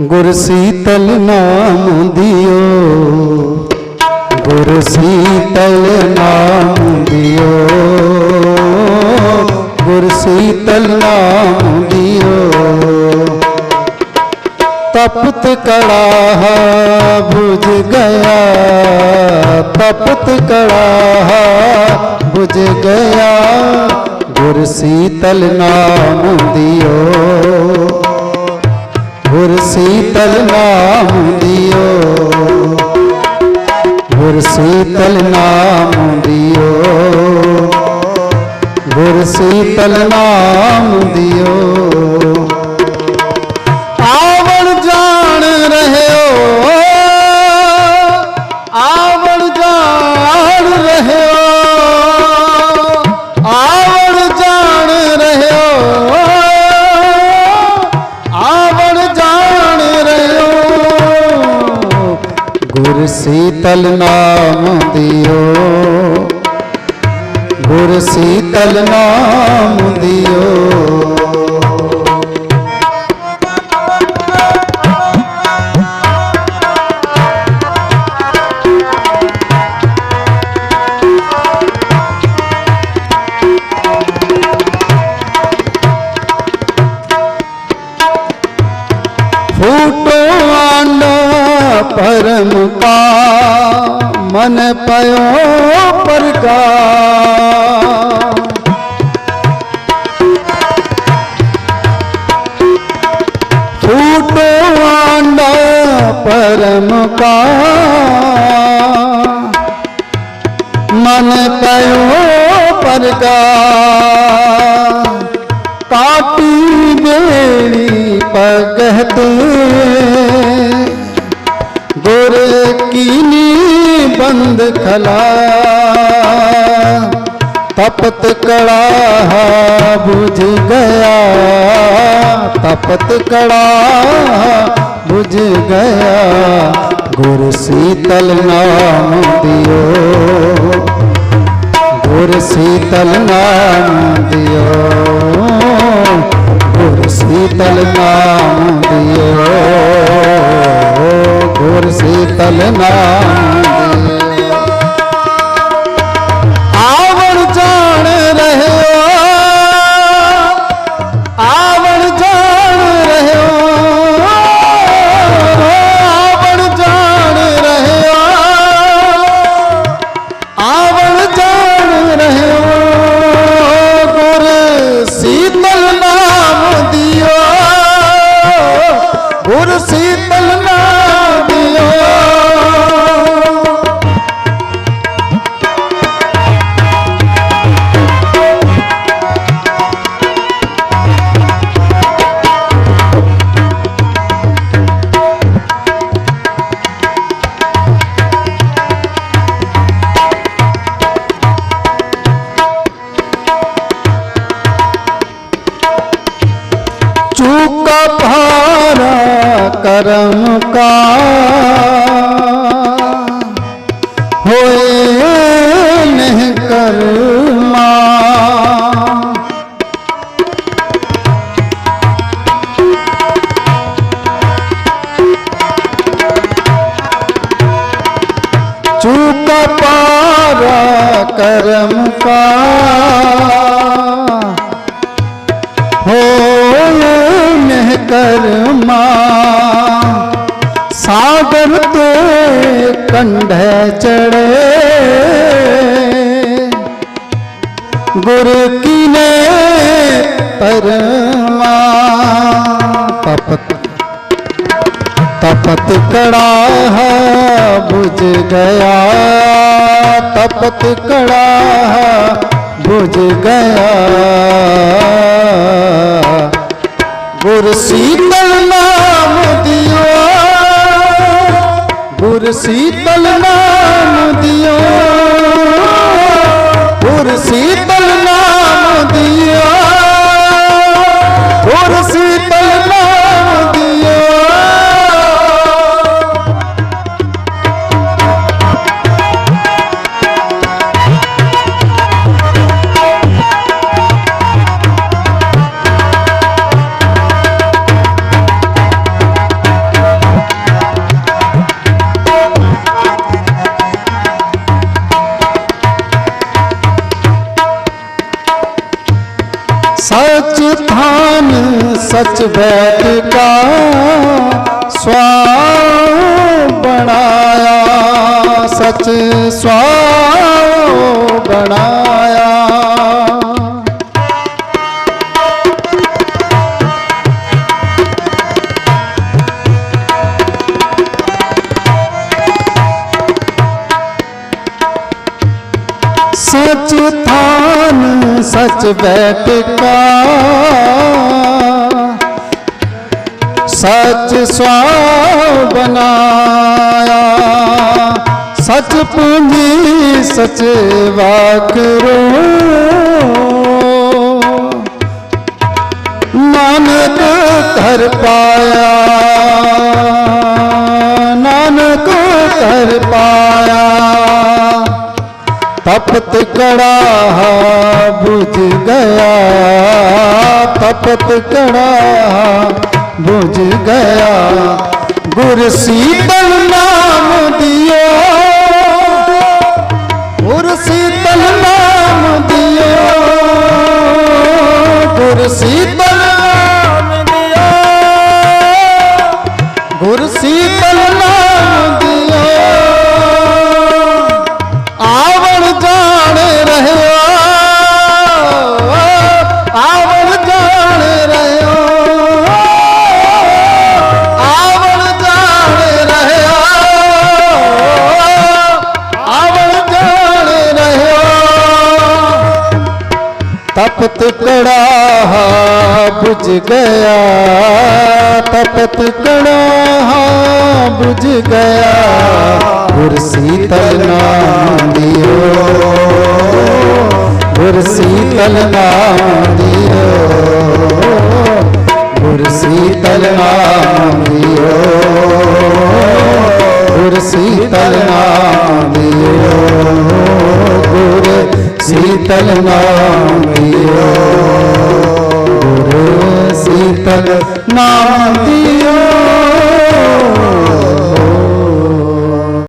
ਗੁਰ ਸੀਤਲ ਨਾਮ ਦਿਓ। ਗੁਰ ਸੀਤਲ ਨਾਮ ਦਿਓ। ਗੁਰ ਸੀਤਲ ਨਾਮ ਦਿਓ। ਤਪਤ ਕੜਾਹ ਬੁਝ ਗਿਆ। ਤਪਤ ਕੜਾਹ ਬੁਝ ਗਿਆ। ਗੁਰ ਸੀਤਲ ਨਾਮ ਦਿਓ। ਸੀਤਲ ਨਾਮ ਦਿਓ। ਗੁਰ ਸੀਤਲ ਨਾਮ ਦਿਓ। ਗੁਰ ਸੀਤਲ ਨਾਮ ਦਿਓ। ਸੀਤਲ ਨਾਮ ਦਿਓ। ਗੁਰ ਸੀਤਲ ਨਾਮ ਦਿਓ। मन पयो पर फूटो आंडा परम का। मन पयो पर काटी मेरी पगत। ਗੁਰ ਕੀਨੀ ਬੰਦ ਖਲਾ। ਤਪਤ ਕੜਾ ਬੁਝ ਗਿਆ। ਤਪਤ ਕੜਾ ਬੁਝ ਗਿਆ। ਗੁਰ ਸੀਤਲ ਨਾਮ ਦਿਓ। ਗੁਰ ਸੀਤਲ ਨਾਮ ਦਿਓ। ਗੁਰ ਸੀਤਲ ਨਾਮ ਗੁਰ ਕਾ ਹੋਏ ਨਹਿ ਕਰਮਾ ਕੰਢੇ ਚੜੇ। ਗੁਰ ਕੀਨੇ ਪਰਮਾ ਤਪਤ। ਤਪਤ ਕੜਾ ਬੁਝ ਗਿਆ। ਤਪਤ ਕੜਾ ਬੁਝ ਗਿਆ। ਗੁਰ ਸੀਤਲ ਨਾਮ ਦਿਓ। ਗੁਰ ਸੀਤਲ ਨਾਮ ਦਿਓ। ਗੁਰ ਸੀਤਲ ਨਾਮ ਦਿਓ। थान सच बैठ का स्वाव बनाया सच स्वाव बनाया सच थान ਮਨ ਸੱਚ ਬੈਠਕਾ ਸੱਚ ਸਵਾਉ ਬਨਾਇਆ ਸੱਚ ਪੂੰਜੀ ਸੱਚ ਵਾਕਰੋ ਨਾਨਕ ਧਰ ਪਾਇਆ। ਨਾਨਕ ਧਰ ਪਾਇਆ। ਤਪਤ ਕੜਾ ਬੁਝ ਗਿਆ ਤਪਤ ਕੜਾ ਬੁਝ ਗਿਆ। ਗੁਰ ਸੀਤਲ ਨਾਮ ਦਿਓ ਗੁਰ ਸੀਤਲ ਤਪਤ ਕੜਾ ਬੁਝ ਗਿਆ, ਤਪਤ ਕੜਾ ਬੁਝ ਗਿਆ। ਗੁਰ ਸੀਤਲ ਨਾਮ ਦਿਓ ਗੁਰ ਸੀਤਲ ਨਾਮ ਦਿਓ ਗੁਰ ਸੀਤਲ ਨਾਮ ਦਿਓ ਗੁਰ ਸੀਤਲ ਨਾਮ ਦਿਓ। ਸੀਤਲ ਨਾਮ ਦਿਓ ਗੁਰ ਸੀਤਲ ਨਾਮ ਦਿਓ